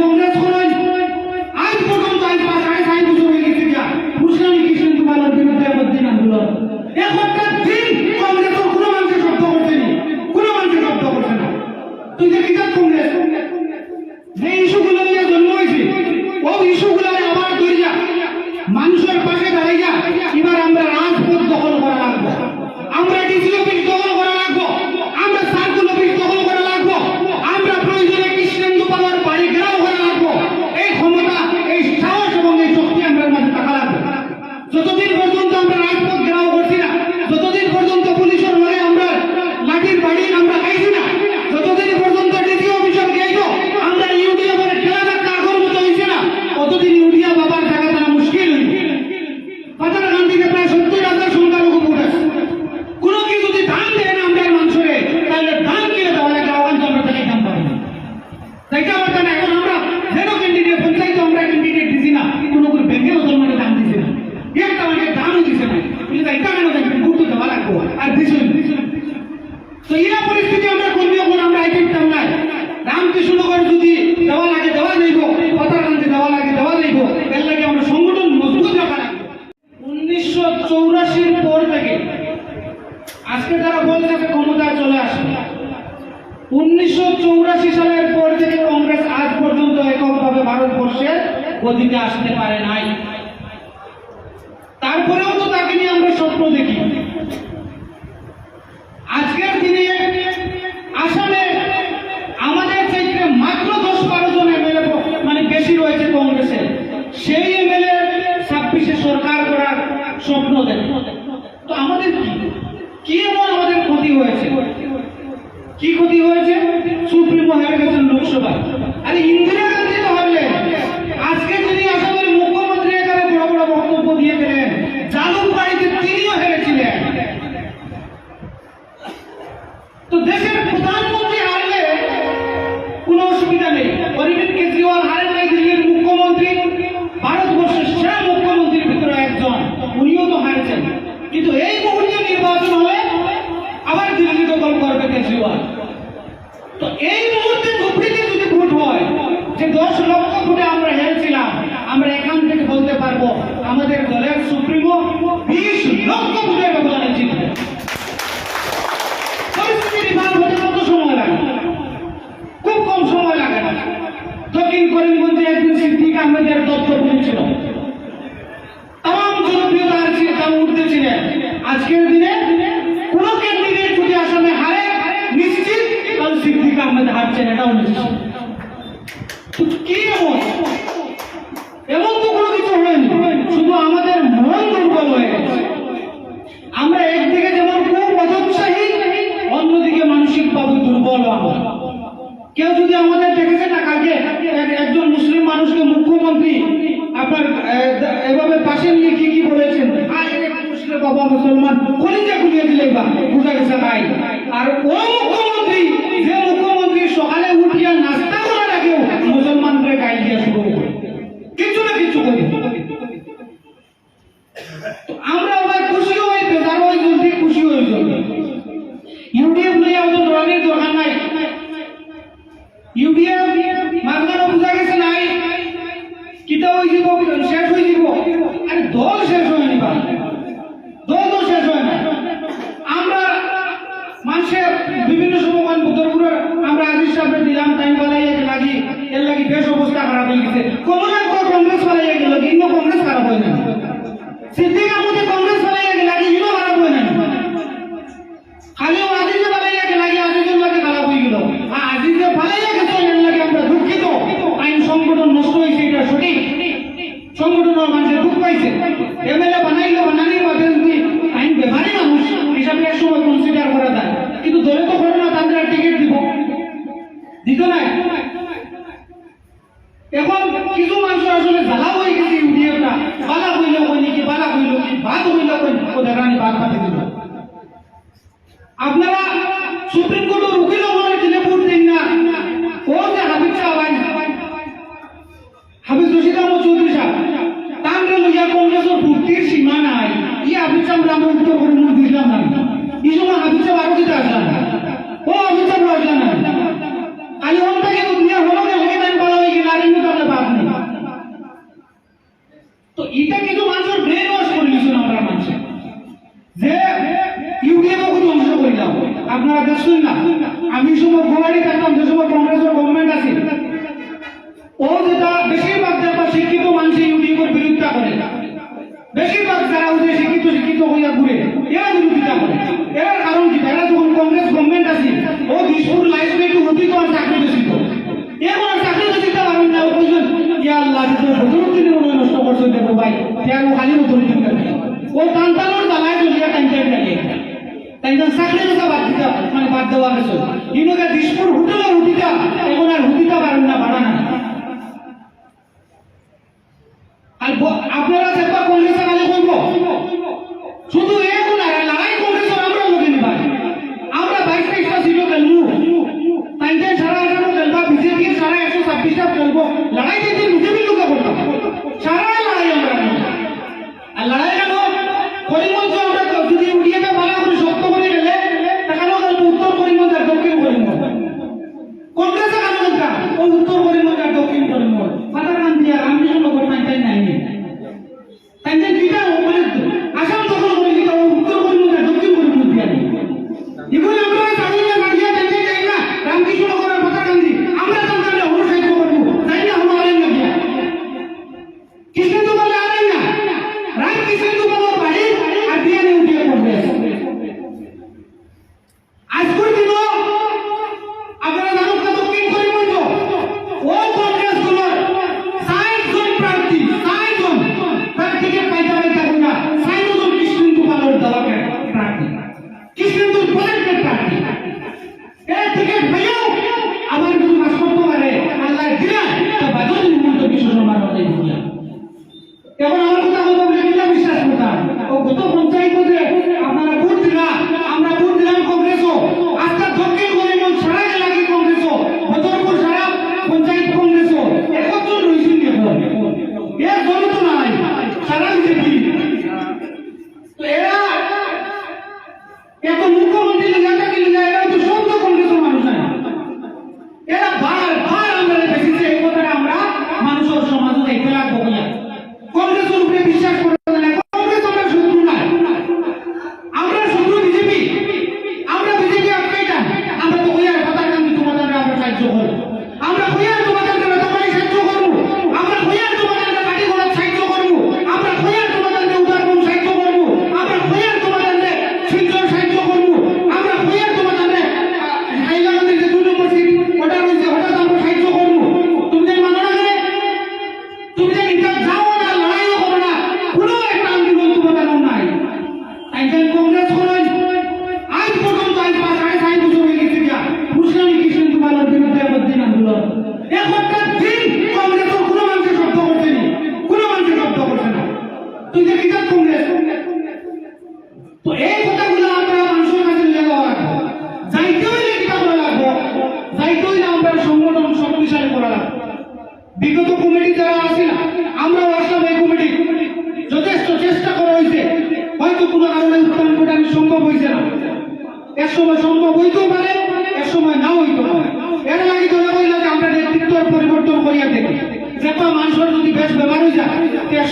কংগ্রেস করই আজ পর্যন্ত আজ পাঁচ, আড়াই সাই বছর হয়ে গেছে মুসলিম কৃষ্ণ কুমারের বিরুদ্ধে দিন আন্দোলন। এখন দিন Isso, não como Aleluya. Supreme court ಉಕಿಲ ಹೋಗಿದ್ದಿಲ್ಲ ಪೂರ್ತಿನ ಹೋದ್ರೆ ಹಬೀಬ್ ಸಾಹ್ ಹಬೀಬ್ ರಶೀದ್ ಅಹಮದ್ ಚೌಧರಿ ಸಾಹ್ ತಾಂದ್ರೆ ಮುಯ್ಯ ಕಾಂಗ್ರೆಸ್ ಪೂರ್ತಿರ್ ಸೀಮಾ ನಾಯ್ ಈ ಹಬೀಬ್ ಸಾಹ್ ರಾಮ ಉತ್ತರ না আমি সময় গোয়ারে থাকতাম যে সময় কংগ্রেসের গভর্নমেন্ট আছে। ও যেটা বেশিরভাগ যারা শিক্ষিত মানুষ ইউডিএফের বিরোধিতা করে। বেশিরভাগ যারা ওদের শিক্ষিত শিক্ষিত হইয়া ঘুরে, এরা বিরোধিতা করে। এর কারণ কি? এরা যখন কংগ্রেস গভর্নমেন্ট আছে, ও দিশপুর লাইফ একটু উঠিত আর চাকরি বেশি তো এখন আর চাকরি বেশি তা পারেন না। ও বলছেন, ইয়া আল্লাহ ভিতরে হুজুর তিনি মনে নষ্ট করছেন দেখো ভাই। তেরো খালি মতো ও কান্তানোর জ্বালায় চলিয়া কান্তায় থাকে। তাই তো চাকরি বাদ দিতে মানে বাদ দেওয়া হয়েছে। ইনোকে দিশপুর হোটেল আর এখন আর হুটিতা পারেন না, বাড়ানা আর আপনারা 我是中国 Danke Charakter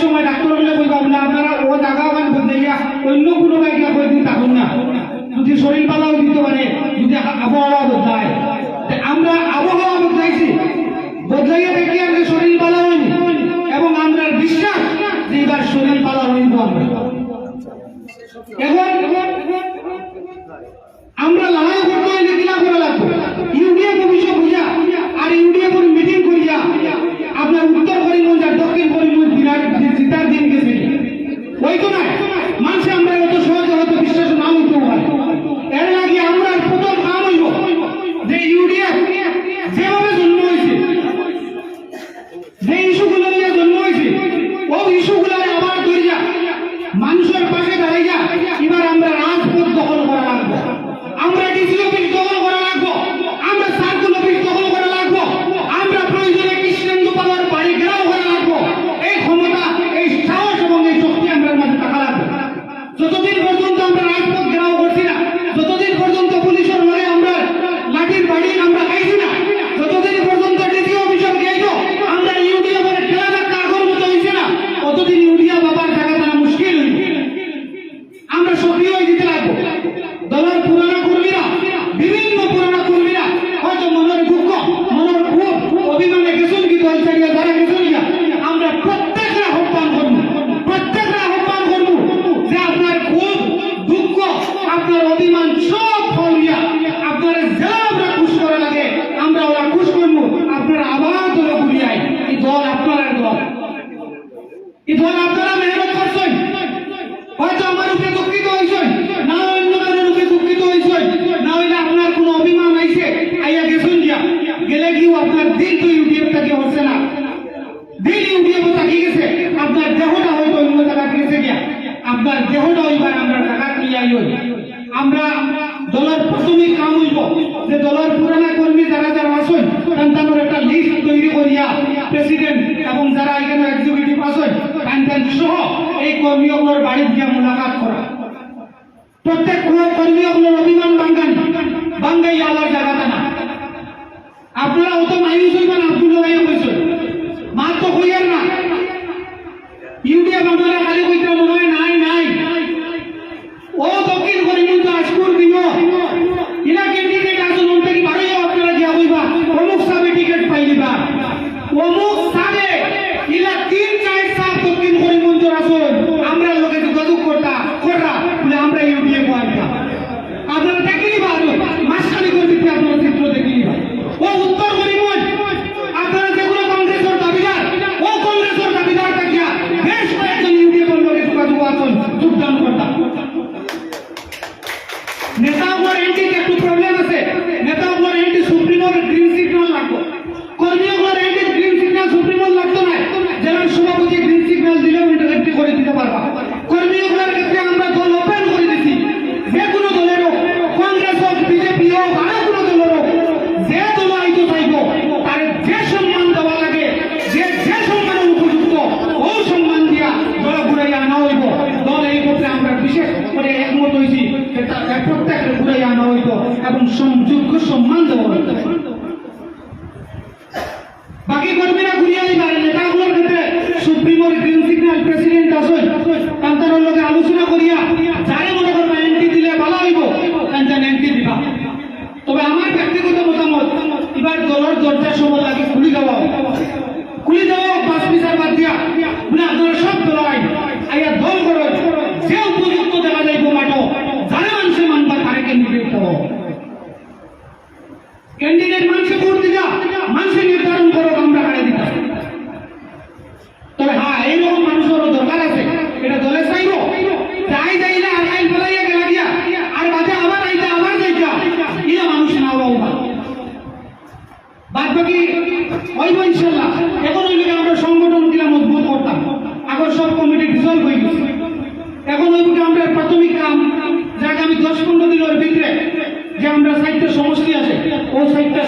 সময় ডাক্তার বলে কইবা না আপনারা ও জায়গা করতে গিয়া অন্য কোনো জায়গা কই দিন থাকুন না। যদি শরীর পালাও দিতে পারে যদি আবহাওয়া বদলায়। আমরা আবহাওয়া বদলাইছি। বদলাইয়া দেখি আমরা শরীর পালা হইনি এবং আমরা বিশ্বাস যে এবার শরীর পালা হইনি আমরা। এখন আমরা লড়াই কান্তানোর একটা লিস্ট তৈরি করিয়া প্রেসিডেন্ট এবং যারা এখানে এক্সিকিউটিভ আছেন কান্তান সহ এই কর্মীগুলোর বাড়ি গিয়া মুলাকাত করা। প্রত্যেক কর্মীগুলোর অভিমান বাঙ্গান। বাঙ্গাই আলার জায়গাটা না। আপনারা অত মাইউস হইবেন আব্দুল হইয়া কইছেন মা তো হইয়ার না। ইউডিএফ আপনারা নেতা ওয়ারেন্টিতে একটু প্রবলেম আছে। নেতা ওয়ারেন্টি সুপ্রিমোর গ্রিন সিগন্যাল লাগবে। এবং যোগ্য সম্মান দেওয়া হইতে বাকি কর্মীরা ঘুরিয়ে আইবার নেতাগুলোর ক্ষেত্রে সুপ্রিমোর গ্রিন সিগন্যাল প্রেসিডেন্ট আসুন তাদের লোকের আলোচনা করিয়া যারে মনে করবে এন্ট্রি দিলে ভালো হইব কান্তান এন্ট্রি দিবা তবে আমার ব্যক্তিগত মতামত, এবার দলের দরজার সময় লাগে। ক্যান্ডিডেট মানুষে ভোট দিতা মানুষের নির্ধারণ করো আমরা কানে দিতা তবে হ্যাঁ এই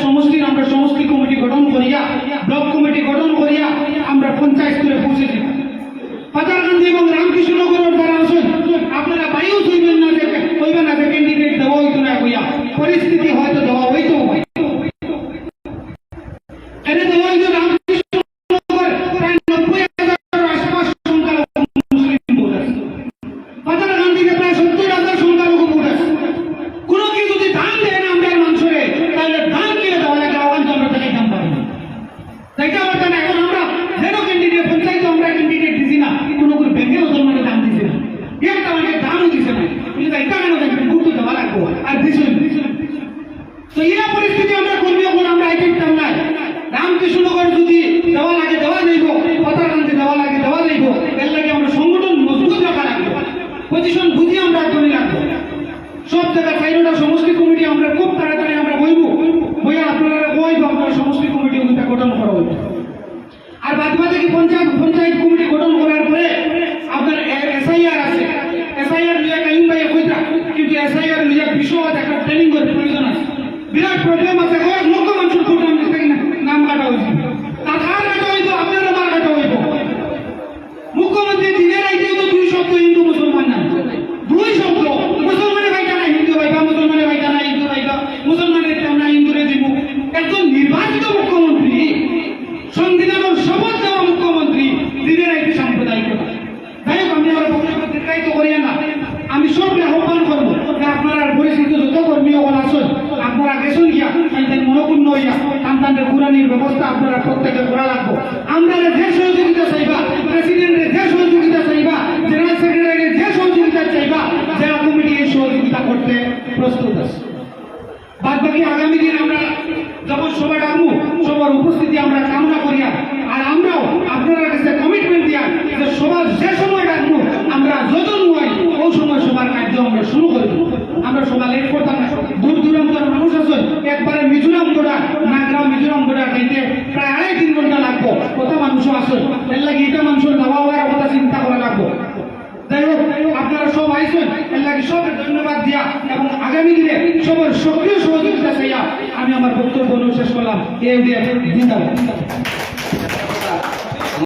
সমষ্টির, আমরা সমষ্টি কমিটি গঠন করিয়া, ব্লক কমিটি গঠন করিয়া আমরা পঞ্চায়েত স্তরে পৌঁছেছি। পাতারগঞ্জ এবং রামকৃষ্ণনগর গঠন করা হইত আর বাদ বাদে কি পঞ্চায়েত পঞ্চায়েত কমিটি গঠন করার পরে আপনার এসআইআর আছে। এসআইআর নিয়ে কাইম ভাই কইতা, কিন্তু এসআইআর নিয়ে বিষয় একটা ট্রেনিং করতে প্রয়োজন আছে। বিরাট প্রবলেম আছে আমি সবকে আহ্বান করব আপনারা পরিচিত যত কর্মী অকল আসুন আপনারা গেছেন গিয়া তাদের মনোপূর্ণ হইয়া সন্তানদের পুরানির ব্যবস্থা আপনারা প্রত্যেকে করা লাগবো। আমরা যে সহযোগিতা চাইবা প্রেসিডেন্টের যে সহযোগিতা চাইবা, জেনারেল সেক্রেটারি যে সহযোগিতা চাইবা, জেলা কমিটি এই সহযোগিতা করতে প্রস্তুত আছে। বাদ বাকি আগামী দিন আমরা যখন সবাই